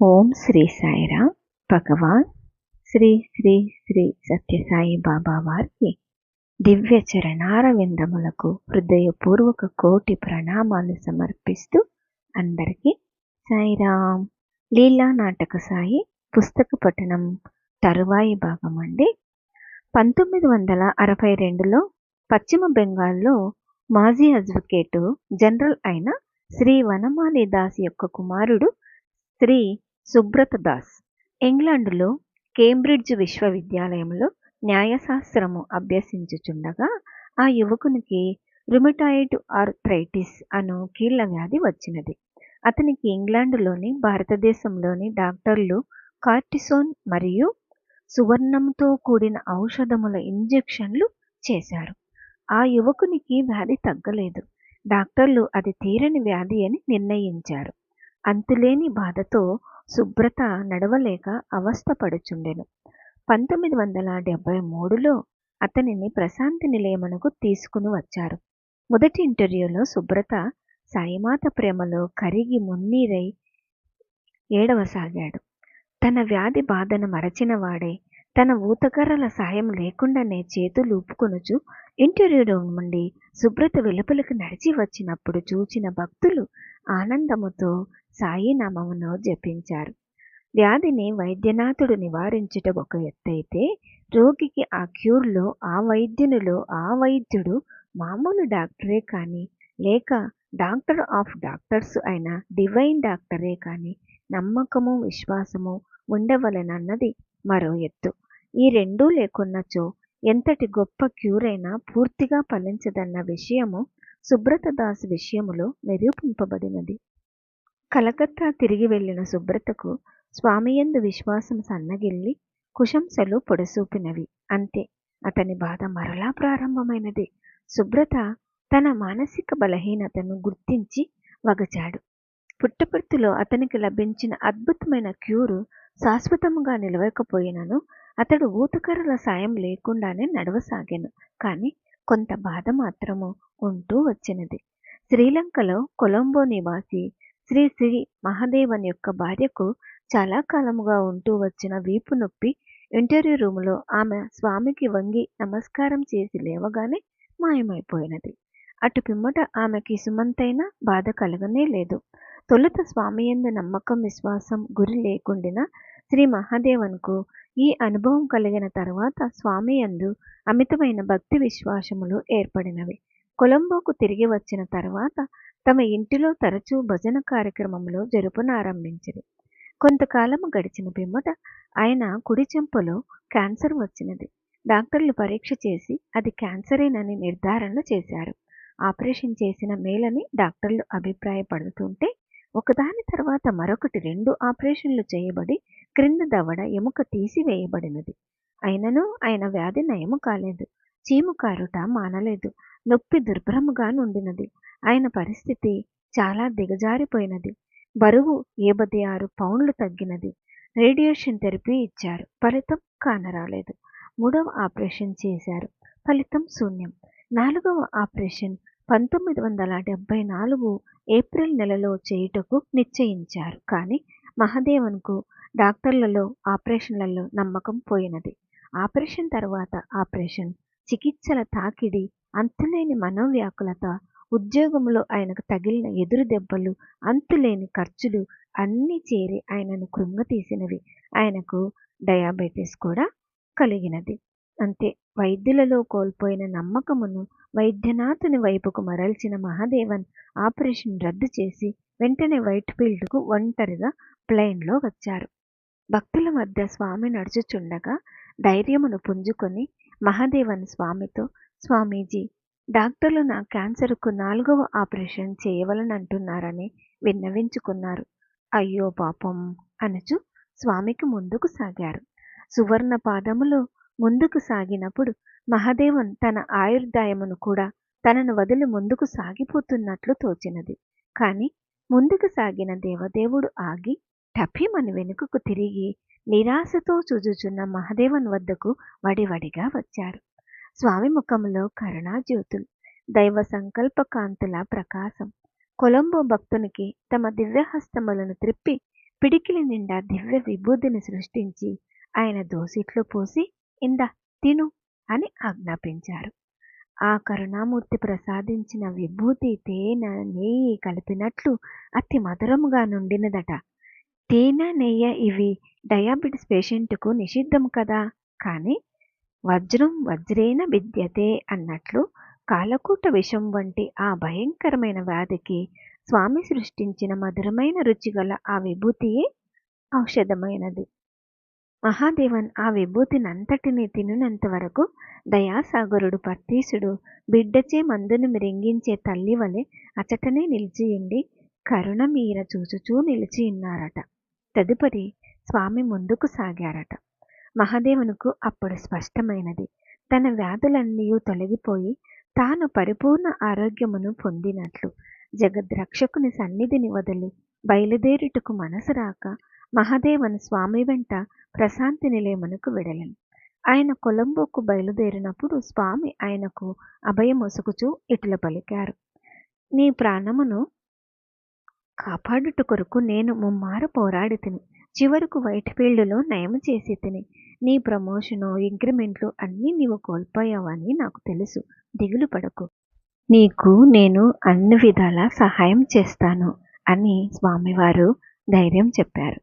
ఓం శ్రీ సాయిరా భగవాన్ శ్రీ శ్రీ శ్రీ సత్యసాయి బాబా వారికి దివ్య చరణార విందములకు హృదయపూర్వక కోటి ప్రణామాలు సమర్పిస్తూ అందరికీ సాయిరాం లీలా నాటక సాయి పుస్తక పఠనం తరువాయి భాగం అండి. పంతొమ్మిది వందల అరవై రెండులో పశ్చిమ బెంగాల్లో మాజీ అడ్వకేటు జనరల్ అయిన శ్రీ వనమాలి దాస్ యొక్క కుమారుడు శ్రీ సుబ్రత దాస్. ఇంగ్లాండులో కేంబ్రిడ్జ్ విశ్వవిద్యాలయంలో న్యాయశాస్త్రము అభ్యసించుచుండగా ఆ యువకునికి రుమటాయిడ్ ఆర్థరైటిస్ అను కీళ్ళ వ్యాధి వచ్చినది. అతనికి ఇంగ్లాండులోని భారతదేశంలోని డాక్టర్లు కార్టిసోన్ మరియు సువర్ణంతో కూడిన ఔషధముల ఇంజెక్షన్లు చేశారు. ఆ యువకునికి వ్యాధి తగ్గలేదు. డాక్టర్లు అది తీరని వ్యాధి అని నిర్ణయించారు. అంతులేని బాధతో శుభ్రత నడవలేక అవస్థపడుచుండెను. పంతొమ్మిది వందల డెబ్బై మూడులో అతనిని ప్రశాంతి నిలయమునకు తీసుకుని వచ్చారు. మొదటి ఇంటర్వ్యూలో శుభ్రత సాయిమాత ప్రేమలో కరిగి మున్నీరై ఏడవసాగాడు. తన వ్యాధి బాధను మరచినవాడే తన ఊతకర్రల సాయం లేకుండానే చేతులు ఊపుకొనుచు ఇంటర్వ్యూ రూమ్ నుండి శుభ్రత వెలుపలకు నడిచి వచ్చినప్పుడు చూచిన భక్తులు ఆనందముతో సాయినామమును జపించారు. వ్యాధిని వైద్యనాథుడు నివారించుట ఒక ఎత్తైతే రోగికి ఆ క్యూర్లో ఆ వైద్యునిలో ఆ వైద్యుడు మామూలు డాక్టరే కానీ లేక డాక్టర్ ఆఫ్ డాక్టర్స్ అయిన డివైన్ డాక్టరే కానీ నమ్మకము విశ్వాసము ఉండవలనన్నది మరో ఎత్తు. ఈ రెండూ లేకున్నచో ఎంతటి గొప్ప క్యూర్ అయినా పూర్తిగా ఫలించదన్న విషయము సుబ్రతదాస్ విషయములో నిరూపింపబడినది. కలకత్తా తిరిగి వెళ్ళిన సుబ్రతకు స్వామియందు విశ్వాసం సన్నగిల్లి కుశంసలు పొడసూపినవి. అంతే అతని బాధ మరలా ప్రారంభమైనది. సుబ్రత తన మానసిక బలహీనతను గుర్తించి వగచాడు. పుట్టపర్తిలో అతనికి లభించిన అద్భుతమైన క్యూరు శాశ్వతముగా నిలవకపోయినను అతడు ఊతకర్రల సాయం లేకుండానే నడవసాగాను. కానీ కొంత బాధ మాత్రము ఉంటూ వచ్చినది. శ్రీలంకలో కొలంబో నివాసి శ్రీ శ్రీ మహాదేవన్ యొక్క భార్యకు చాలా కాలముగా ఉంటూ వచ్చిన వీపు నొప్పి ఇంటర్వ్యూ రూములో ఆమె స్వామికి వంగి నమస్కారం చేసి లేవగానే మాయమైపోయినది. అటు పిమ్మట ఆమెకి సుమంతైన బాధ కలగనే లేదు. తొలుత స్వామి ఎందు నమ్మకం విశ్వాసం గురి లేకుండిన శ్రీ మహాదేవన్కు ఈ అనుభవం కలిగిన తర్వాత స్వామి యందు అమితమైన భక్తి విశ్వాసములు ఏర్పడినవి. కొలంబోకు తిరిగి వచ్చిన తర్వాత తమ ఇంటిలో తరచూ భజన కార్యక్రమంలో జరుపునారంభించింది కొంతకాలము గడిచిన పిమ్మట ఆయన కుడి చెంపలో క్యాన్సర్ వచ్చినది. డాక్టర్లు పరీక్ష చేసి అది క్యాన్సరేనని నిర్ధారణ చేశారు. ఆపరేషన్ చేసిన మేలని డాక్టర్లు అభిప్రాయపడుతుంటే ఒకదాని తర్వాత మరొకటి రెండు ఆపరేషన్లు చేయబడి క్రింద దవడ ఎముక తీసివేయబడినది. అయినను ఆయన వ్యాధి నయము కాలేదు. చీము కారుట మానలేదు. నొప్పి దుర్భరముగా నుండినది. ఆయన పరిస్థితి చాలా దిగజారిపోయినది. బరువు ఏబది ఆరు పౌండ్లు తగ్గినది. రేడియేషన్ థెరపీ ఇచ్చారు. ఫలితం కానరాలేదు. మూడవ ఆపరేషన్ చేశారు. ఫలితం శూన్యం. నాలుగవ ఆపరేషన్ పంతొమ్మిది వందల డెబ్బై నాలుగు ఏప్రిల్ నెలలో చేయుటకు నిశ్చయించారు. కానీ మహాదేవన్కు డాక్టర్లలో ఆపరేషన్లలో నమ్మకం పోయినది. ఆపరేషన్ తర్వాత ఆపరేషన్ చికిత్సల తాకిడి అంతులేని మనోవ్యాకులత ఉద్యోగంలో ఆయనకు తగిలిన ఎదురు దెబ్బలు అంతులేని ఖర్చులు అన్నీ చేరి ఆయనను కృంగతీసినవి. ఆయనకు డయాబెటీస్ కూడా కలిగినది. అంతే. వైద్యులలో కోల్పోయిన నమ్మకమును వైద్యనాథుని వైపుకు మరల్చిన మహాదేవన్ ఆపరేషన్ రద్దు చేసి వెంటనే వైట్ ఫీల్డ్కు ఒంటరిగా ప్లేన్లో వచ్చారు. భక్తుల మధ్య స్వామి నడుచుచుండగా ధైర్యమును పుంజుకొని మహాదేవన్ స్వామితో స్వామీజీ డాక్టర్లు నా క్యాన్సర్కు నాలుగవ ఆపరేషన్ చేయవలనంటున్నారని విన్నవించుకున్నారు. అయ్యో పాపం అనుచు స్వామికి ముందుకు సాగారు. సువర్ణ పాదములు ముందుకు సాగినప్పుడు మహదేవన్ తన ఆయుర్దాయమును కూడా తనను వదిలి ముందుకు సాగిపోతున్నట్లు తోచినది. కాని ముందుకు సాగిన దేవదేవుడు ఆగి టఫీమని వెనుకకు తిరిగి నిరాశతో చూచుచున్న మహదేవన్ వద్దకు వడివడిగా వచ్చారు స్వామి ముఖంలో కరుణాజ్యోతులు దైవ సంకల్ప కాంతుల ప్రకాశం కొలంబో భక్తునికి తమ దివ్యహస్తములను త్రిప్పి పిడికిలి నిండా దివ్య విభూతిని సృష్టించి ఆయన దోసిట్లో పోసి ఇందా తిను అని ఆజ్ఞాపించారు. ఆ కరుణామూర్తి ప్రసాదించిన విభూతి తేనె నెయ్యి కలిపినట్లు అతి మధురముగా నుండినదట. తేనె నెయ్యి ఇవి డయాబెటిస్ పేషెంట్కు నిషిద్ధం కదా? కానీ వజ్రం వజ్రేన విద్యతే అన్నట్లు కాలకూట విషం వంటి ఆ భయంకరమైన వ్యాధికి స్వామి సృష్టించిన మధురమైన రుచిగల ఆ విభూతియే ఔషధమైనది. మహాదేవన్ ఆ విభూతినంతటిని తినునంత వరకు దయాసాగరుడు పర్తీసుడు బిడ్డచే మందును మిరింగించే తల్లి వలె అచటనే నిలిచియుండి కరుణ మీర చూచుచూ నిలిచియున్నారట. తదుపరి స్వామి ముందుకు సాగారట. మహాదేవునికి అప్పుడు స్పష్టమైనది. తన వ్యాధులన్నీ తొలగిపోయి తాను పరిపూర్ణ ఆరోగ్యమును పొందినట్లు జగద్రక్షకుని సన్నిధిని వదిలి బయలుదేరుటకు మనసు రాక మహాదేవన్ స్వామి వెంట ప్రశాంతి నిలయమునకు వెడలను. ఆయన కొలంబోకు బయలుదేరినప్పుడు స్వామి ఆయనకు అభయమొసుకుచూ ఇటుల పలికారు. నీ ప్రాణమును కాపాడుట కొరకు నేను ముమ్మారు పోరాడి తిని చివరకు వైట్ ఫీల్డ్లో నయం చేసి తిని. నీ ప్రమోషను ఇంక్రిమెంట్లు అన్నీ నీవు కోల్పోయావని నాకు తెలుసు. దిగులు పడకు. నీకు నేను అన్ని విధాలా సహాయం చేస్తాను అని స్వామివారు ధైర్యం చెప్పారు.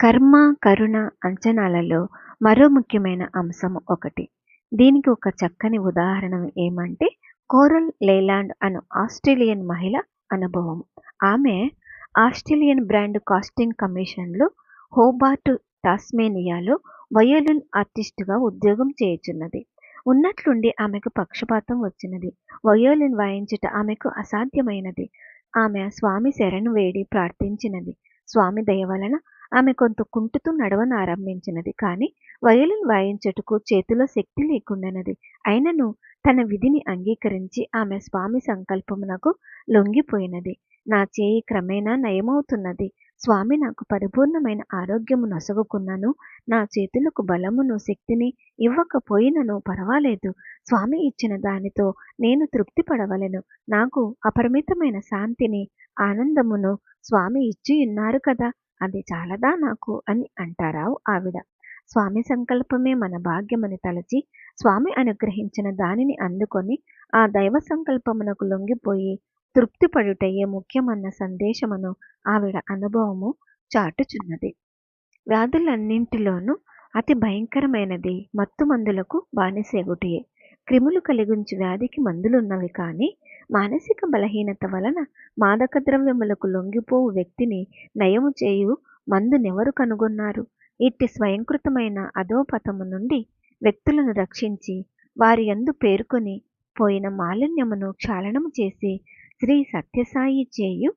కర్మ కరుణ అంచనాలలో మరో ముఖ్యమైన అంశం ఒకటి. దీనికి ఒక చక్కని ఉదాహరణ ఏమంటే కోరల్ లేలాండ్ అను ఆస్ట్రేలియన్ మహిళ అనుభవం. ఆమె ఆస్ట్రేలియన్ బ్రాండ్ కాస్టింగ్ కమిషన్లో హోబార్ట్ టాస్మేనియాలో వయోలిన్ ఆర్టిస్టుగా ఉద్యోగం చేయుచున్నది. ఉన్నట్లుండి ఆమెకు పక్షపాతం వచ్చినది. వయోలిన్ వాయించుట ఆమెకు అసాధ్యమైనది. ఆమె స్వామి శరణు వేడి ప్రార్థించినది. స్వామి దయ వలన ఆమె కొంత కుంటుతూ నడవనారంభించినది కానీ వయలిన్ వాయించుటకు చేతిలో శక్తి లేకుండానది. అయినను తన విధిని అంగీకరించి ఆమె స్వామి సంకల్పమునకు లొంగిపోయినది. నా చేయి క్రమేణా నయమవుతున్నది. స్వామి నాకు పరిపూర్ణమైన ఆరోగ్యము నసగుకున్నాను. నా చేతులకు బలమును శక్తిని ఇవ్వకపోయినను పర్వాలేదు. స్వామి ఇచ్చిన దానితో నేను తృప్తి పడవలెను. నాకు అపరిమితమైన శాంతిని ఆనందమును స్వామి ఇచ్చి ఉన్నారు కదా అది చాలదా నాకు అని అంటారావు ఆవిడ. స్వామి సంకల్పమే మన భాగ్యమని తలచి స్వామి అనుగ్రహించిన దానిని అందుకొని ఆ దైవ సంకల్పమునకు లొంగిపోయి తృప్తి పడుటయే ముఖ్యమన్న సందేశమును ఆవిడ అనుభవము చాటుచున్నది. వ్యాధులన్నింటిలోనూ అతి భయంకరమైనది మత్తు మందులకు బానిసేగుటియే క్రిములు కలిగించి వ్యాధికి మందులున్నవి కానీ మానసిక బలహీనత వలన మాదక ద్రవ్యములకు లొంగిపోవు వ్యక్తిని నయము చేయు మందునెవరు కనుగొన్నారు? ఇట్టి స్వయంకృతమైన అధోపథము నుండి వ్యక్తులను రక్షించి వారి యందు పేర్కొని పోయిన మాలిన్యమును క్షాళనము చేసి శ్రీ సత్యసాయి చేయు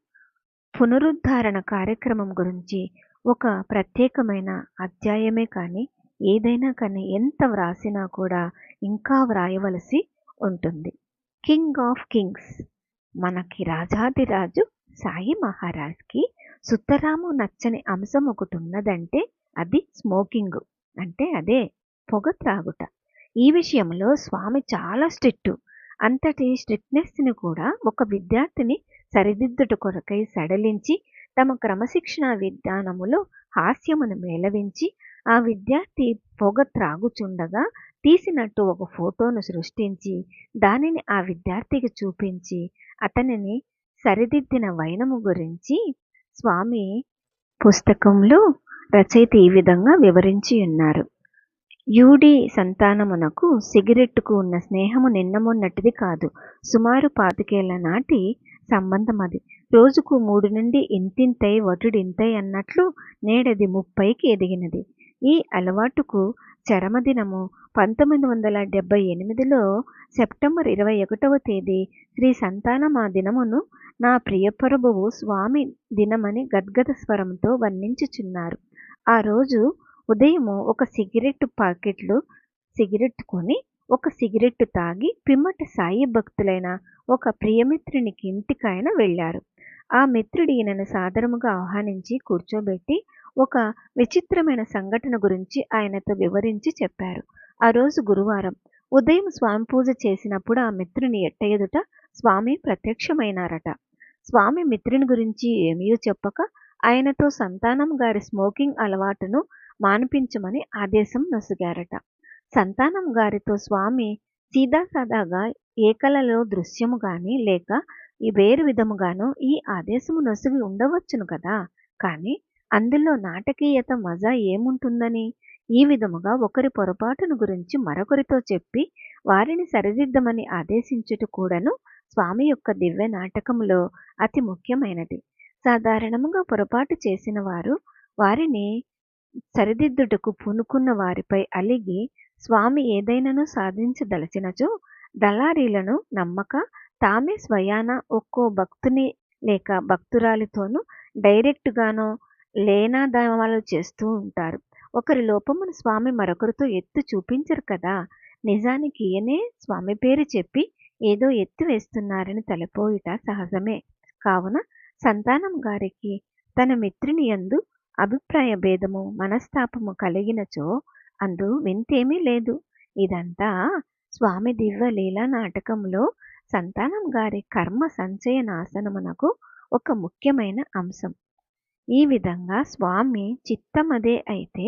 పునరుద్ధరణ కార్యక్రమం గురించి ఒక ప్రత్యేకమైన అధ్యాయమే కానీ ఏదైనా కానీ ఎంత వ్రాసినా కూడా ఇంకా వ్రాయవలసి ఉంటుంది. కింగ్ ఆఫ్ కింగ్స్ మనకి రాజాదిరాజు సాయి మహారాజ్కి సుత్తరాము నచ్చని అంశం ఒకటి ఉన్నదంటే అది స్మోకింగ్ అంటే అదే పొగ త్రాగుట. ఈ విషయంలో స్వామి చాలా స్ట్రిక్టు. అంతటి స్ట్రిక్ట్నెస్ని కూడా ఒక విద్యార్థిని సరిదిద్దుట కొరకై సడలించి తమ క్రమశిక్షణ విధానములో హాస్యమును మేళవించి ఆ విద్యార్థి పొగ త్రాగుచుండగా తీసినట్టు ఒక ఫోటోను సృష్టించి దానిని ఆ విద్యార్థికి చూపించి అతనిని సరిదిద్దిన వైనము గురించి స్వామి పుస్తకంలో రచయిత ఈ విధంగా వివరించి ఉన్నారు. యూడి సంతానమునకు సిగరెట్టుకు ఉన్న స్నేహము నిన్నమొన్నటిది కాదు. సుమారు పాతికేళ్ళ నాటి సంబంధం అది రోజుకు మూడు నుండి ఇంతింతై వటుడింతై అన్నట్లు నేడది ముప్పైకి ఎదిగినది. ఈ అలవాటుకు చరమదినము పంతొమ్మిది వందల డెబ్బై ఎనిమిదిలో సెప్టెంబర్ ఇరవై ఒకటవ తేదీ శ్రీ సంతానమా దినమును నా ప్రియప్రభువు స్వామి దినమని గద్గద స్వరంతో వర్ణించుచున్నారు. ఆ రోజు ఉదయము ఒక సిగరెట్ పాకెట్లు సిగరెట్ కొని ఒక సిగరెట్ తాగి పిమ్మట సాయి భక్తులైన ఒక ప్రియమిత్రునికి ఇంటికాయన వెళ్ళారు. ఆ మిత్రుడు ఈయనను సాదరముగా ఆహ్వానించి కూర్చోబెట్టి ఒక విచిత్రమైన సంఘటన గురించి ఆయనతో వివరించి చెప్పారు. ఆ రోజు గురువారం ఉదయం స్వామి పూజ చేసినప్పుడు ఆ మిత్రుని ఎట్ట ఎదుట స్వామి ప్రత్యక్షమైనారట. స్వామి మిత్రుని గురించి ఏమీ చెప్పక ఆయనతో సంతానం గారి స్మోకింగ్ అలవాటును మాన్పించమని ఆదేశం నొసగారట. సంతానం గారితో స్వామి సీదాసాదాగా ఏకలలో దృశ్యము గాని లేక ఈ వేరు విధముగాను ఈ ఆదేశము నొసగి ఉండవచ్చును కదా? కానీ అందులో నాటకీయత మజా ఏముంటుందని? ఈ విధముగా ఒకరి పొరపాటును గురించి మరొకరితో చెప్పి వారిని సరిదిద్దమని ఆదేశించుట కూడాను స్వామి యొక్క దివ్య నాటకంలో అతి ముఖ్యమైనది. సాధారణముగా పొరపాటు చేసిన వారు వారిని సరిదిద్దుటకు పూనుకున్న వారిపై అలిగి స్వామి ఏదైనాను సాధించదలచినచో దళారీలను నమ్మక తామే స్వయాన ఒక్కో భక్తుని లేక భక్తురాలితోనూ డైరెక్ట్గానో లేనాదామాలు చేస్తూ ఉంటారు. ఒకరి లోపమును స్వామి మరొకరితో ఎత్తు చూపించరు కదా. నిజానికి ఈయనే స్వామి పేరు చెప్పి ఏదో ఎత్తు వేస్తున్నారని తలపోయిట సహజమే. కావున సంతానం గారికి తన మిత్రుని యందు అభిప్రాయ భేదము మనస్తాపము కలిగినచో అందు వింతేమీ లేదు. ఇదంతా స్వామి దివ్యలీల నాటకంలో సంతానం గారి కర్మ సంచయ నాశనమునకు ఒక ముఖ్యమైన అంశం. ఈ విధంగా స్వామి చిత్తమదే అయితే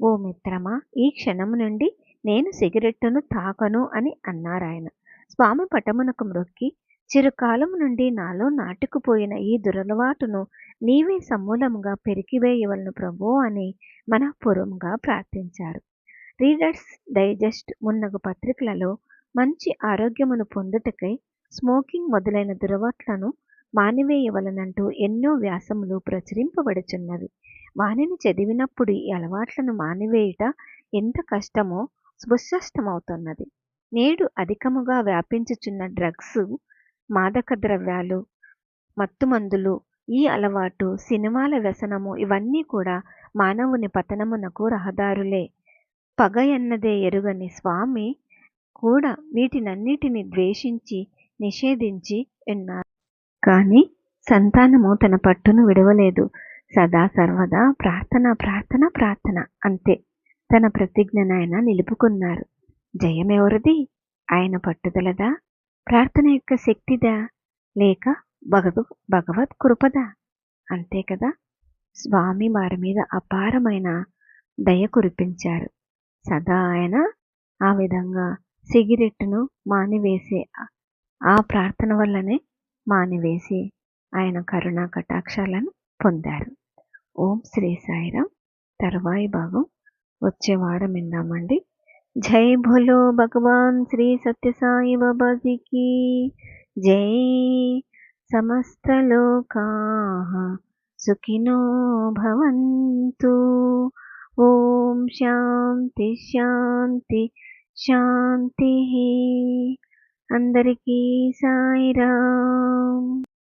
ఓ మిత్రమా ఈ క్షణం నుండి నేను సిగరెట్టును తాకను అని అన్నారాయన. స్వామి పటమునకు మ్రొక్కి చిరుకాలం నుండి నాలో నాటుకుపోయిన ఈ దురలవాటును నీవే సమూలముగా పెరికివేయవలను ప్రభు అని మనఃపూర్వముగా ప్రార్థించారు. రీడర్స్ డైజెస్ట్ మున్నగు పత్రికలలో మంచి ఆరోగ్యమును పొందుటకై స్మోకింగ్ మొదలైన దురవాట్లను మానివేయవలనంటూ ఎన్నో వ్యాసములు ప్రచురింపబడుచున్నవి. వానిని చదివినప్పుడు ఈ అలవాట్లను మానివేయుట ఎంత కష్టమో సుస్పష్టమవుతున్నది నేడు అధికముగా వ్యాపించుచున్న డ్రగ్స్ మాదక ద్రవ్యాలు మత్తుమందులు ఈ అలవాటు సినిమాల వ్యసనము ఇవన్నీ కూడా మానవుని పతనమునకు రహదారులే. పగ ఎన్నదే ఎరుగని స్వామి కూడా వీటినన్నిటిని ద్వేషించి నిషేధించి ఉన్నారు. కానీ సంతానము తన పట్టును విడవలేదు. సదా సర్వదా ప్రార్థన ప్రార్థన ప్రార్థన అంతే. తన ప్రతిజ్ఞనైనా నిలుపుకున్నారు. జయమెవరిది? ఆయన పట్టుదలదా? ప్రార్థన యొక్క శక్తిదా లేక భగవ భగవత్ కృపదా. అంతే కదా? స్వామి వారి మీద అపారమైన దయ కురిపించారు. సదా ఆయన ఆ విధంగా సిగరెట్ను మానివేసే ఆ ప్రార్థన వల్లనే మానివేసి ఆయన కరుణా కటాక్షాలను పొందారు. ఓం శ్రీ సాయిరాం. తర్వాయి భాగం వచ్చే వారం విందామండి. జై భోలో భగవాన్ శ్రీ సత్యసాయి బాబాజీకి జై సమస్తలోకా సుఖినో భవంతు ఓం శాంతి శాంతి శాంతి అందరికీ సాయిరామ్